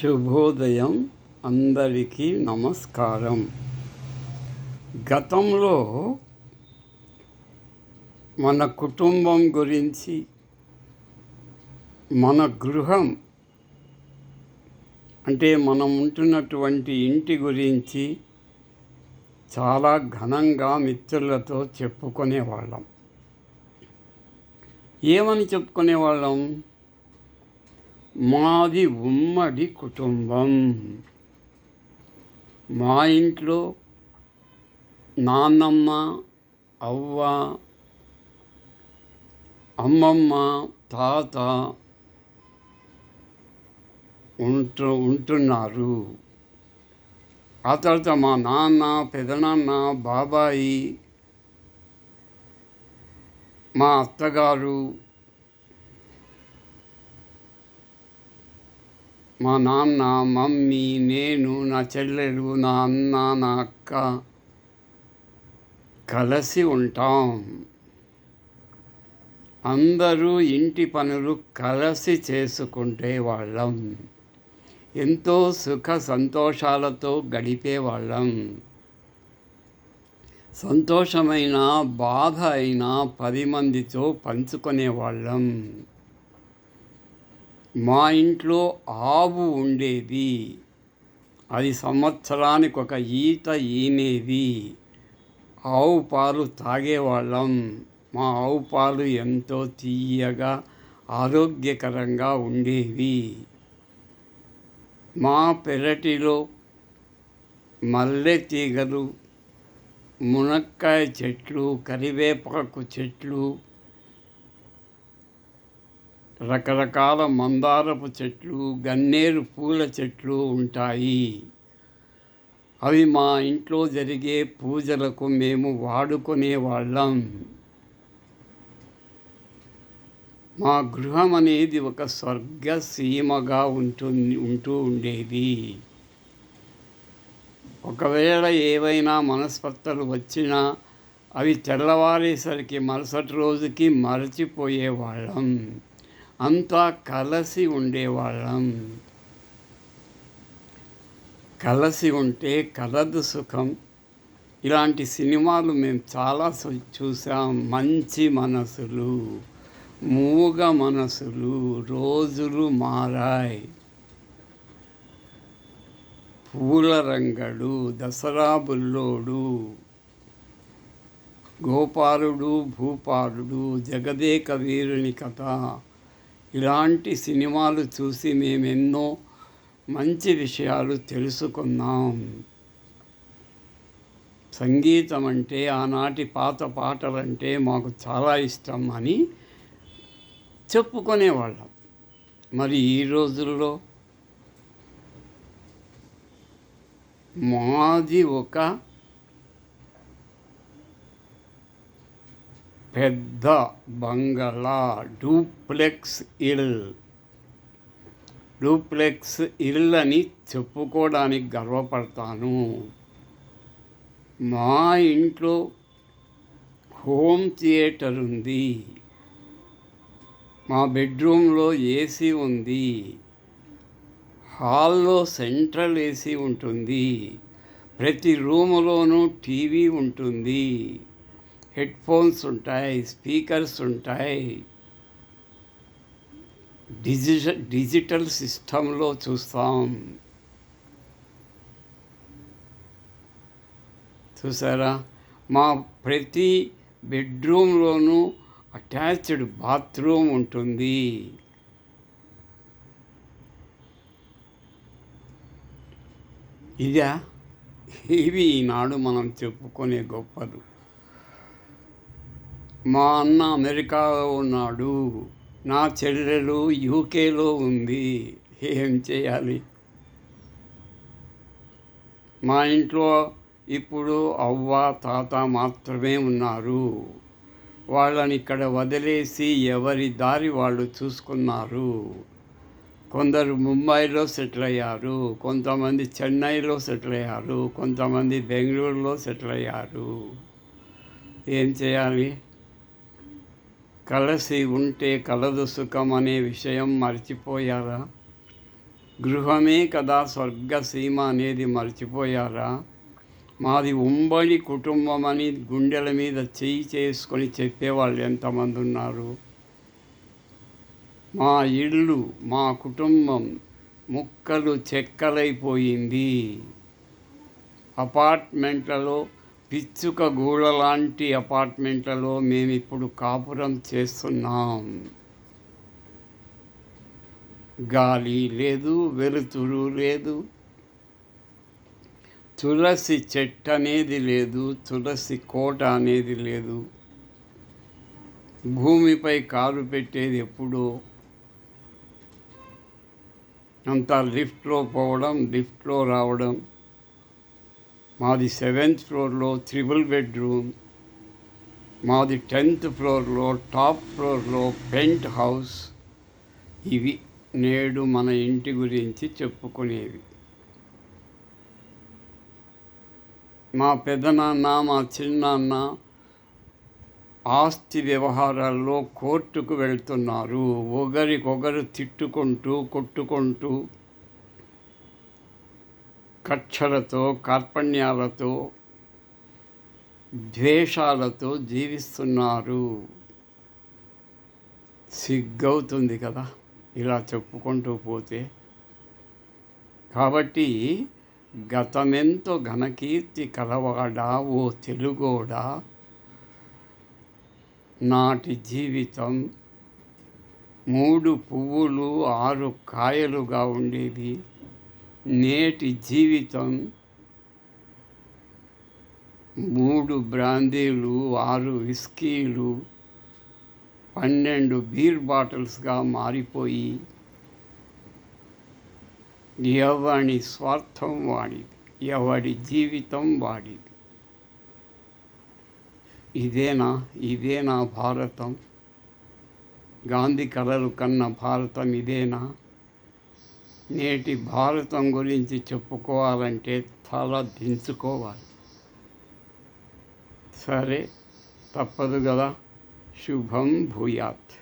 శుభోదయం అందరికీ నమస్కారం. గతంలో మన కుటుంబం గురించి మన గృహం అంటే మనం ఉంటున్నటువంటి ఇంటి గురించి చాలా ఘనంగా మిత్రులతో చెప్పుకునేవాళ్ళం. ఏమని చెప్పుకునేవాళ్ళం? మాది ఉమ్మడి కుటుంబం. మా ఇంట్లో నాన్నమ్మ అవ్వ అమ్మమ్మ తాత ఉంటు ఉంటున్నారు. ఆ తర్వాత మా నాన్న పెదనాన్న బాబాయి మా అత్తగారు మా నాన్న మమ్మీ నేను నా చెల్లెలు నా అన్న నా అక్క కలిసి ఉంటాం. అందరూ ఇంటి పనులు కలిసి చేసుకుంటే వాళ్ళం. ఎంతో సుఖ సంతోషాలతో గడిపేవాళ్ళం సంతోషమైన బాధ అయినా పది మందితో పంచుకునేవాళ్ళం మా ఇంట్లో ఆవు ఉండేది. అది సంవత్సరానికి ఒక ఈత ఈనేది. ఆవు పాలు తాగేవాళ్ళం. మా ఆవు పాలు ఎంతో తీయగా ఆరోగ్యకరంగా ఉండేవి. మా పెరటిలో మల్లె తీగలు మునక్కాయ చెట్లు కరివేపాకు చెట్లు రకరకాల మందారపు చెట్లు గన్నేరు పూల చెట్లు ఉంటాయి. అవి మా ఇంట్లో జరిగే పూజలకు మేము వాడుకునే వాళ్ళం. మా గృహం అనేది ఒక స్వర్గ సీమగా ఉంటుంది ఉంటూ ఉండేది. ఒకవేళ ఏవైనా మనస్పర్ధలు వచ్చినా అవి తెల్లవారేసరికి మరుసటి రోజుకి మరచిపోయేవాళ్ళం. అంతా కలిసి ఉండేవాళ్ళం. కలిసి ఉంటే కలదు సుఖం. ఇలాంటి సినిమాలు మేము చాలా చూసాం. మంచి మనసులు మూగ మనసులు రోజులు మారాయి. పూల రంగడు దసరా బుల్లోడు గోపాలుడు భూపాలుడు జగదేక వీరుని కథ ఇలాంటి సినిమాలు చూసి మేమెన్నో మంచి విషయాలు తెలుసుకున్నాం. సంగీతం అంటే ఆనాటి పాత పాటలంటే మాకు చాలా ఇష్టం అని చెప్పుకునేవాళ్ళం. మరి ఈ రోజుల్లో మాది ఒక పెద్ద బంగళా డూప్లెక్స్ ఇల్. డూప్లెక్స్ ఇల్ అని చెప్పుకోవడానికి గర్వపడతాను. మా ఇంట్లో హోమ్ థియేటర్ ఉంది. మా బెడ్రూమ్లో ఏసీ ఉంది. హాల్లో సెంట్రల్ ఏసీ ఉంటుంది. ప్రతి రూములోనూ టీవీ ఉంటుంది. హెడ్ ఫోన్స్ ఉంటాయి స్పీకర్స్ ఉంటాయి డిజిటల్ డిజిటల్ సిస్టంలో చూస్తాం. చూసారా? మా ప్రతి బెడ్రూమ్లోనూ అటాచ్డ్ బాత్రూమ్ ఉంటుంది ఇదా? ఇవి ఈనాడు మనం చెప్పుకునే గొప్పలు. మా అన్న అమెరికాలో ఉన్నాడు. నా చెల్లెలు యూకేలో ఉంది. ఏం చేయాలి? మా ఇంట్లో ఇప్పుడు అవ్వ తాత మాత్రమే ఉన్నారు. వాళ్ళని ఇక్కడ వదిలేసి ఎవరి దారి వాళ్ళు చూసుకున్నారు. కొందరు ముంబైలో సెటిల్ అయ్యారు. కొంతమంది చెన్నైలో సెటిల్ అయ్యారు. కొంతమంది బెంగళూరులో సెటిల్ అయ్యారు. ఏం చేయాలి? కలసి ఉంటే కలదు సుఖం అనే విషయం మర్చిపోయారా? గృహమే కదా స్వర్గసీమ అనేది మర్చిపోయారా? మాది ఉమ్మడి కుటుంబం అని గుండెల మీద చేయి చేసుకొని చెప్పేవాళ్ళు ఎంతమంది ఉన్నారు? మా ఇల్లు మా కుటుంబం ముక్కలు చెక్కలైపోయింది. అపార్ట్మెంట్లలో పిచ్చుక గూడ లాంటి అపార్ట్మెంట్లలో మేము ఇప్పుడు కాపురం చేస్తున్నాం. గాలి లేదు వెలుతురు లేదు. తులసి చెట్టు అనేది లేదు తులసి కోట అనేది లేదు. భూమిపై కాలు పెట్టేది ఎప్పుడో. అంతా లిఫ్ట్లో పోవడం లిఫ్ట్లో రావడం. మాది సెవెంత్ ఫ్లోర్లో త్రిబుల్ బెడ్రూమ్ మాది టెన్త్ ఫ్లోర్లో టాప్ ఫ్లోర్లో పెంట్ హౌస్. ఇవి నేడు మన ఇంటి గురించి చెప్పుకునేవి. మా పెదనాన్న మా చిన్నాన్న ఆస్తి వ్యవహారాల్లో కోర్టుకు వెళ్తున్నారు. ఒకరికొకరు తిట్టుకుంటూ కొట్టుకుంటూ కక్షలతో కార్పణ్యాలతో ద్వేషాలతో జీవిస్తున్నారు. సిగ్గవుతుంది కదా ఇలా చెప్పుకుంటూ పోతే. కాబట్టి గతమెంతో ఘనకీర్తి కలవాడా ఓ తెలుగోడా? నాటి జీవితం మూడు పువ్వులు ఆరు కాయలుగా ఉండేవి నేటి జీవితం మూడు బ్రాందీలు ఆరు విస్కీలు పన్నెండు బీర్ బాటిల్స్గా మారిపోయి ఎవని స్వార్థం వాడిది ఎవడి జీవితం వాడిది. ఇదేనా ఇదేనా భారతం? గాంధీ కలలు కన్న భారతం ఇదేనా? నేటి భారతం గురించి చెప్పుకోవాలంటే తల దించుకోవాలి. సరే తప్పదు కదా. శుభం భూయాత్.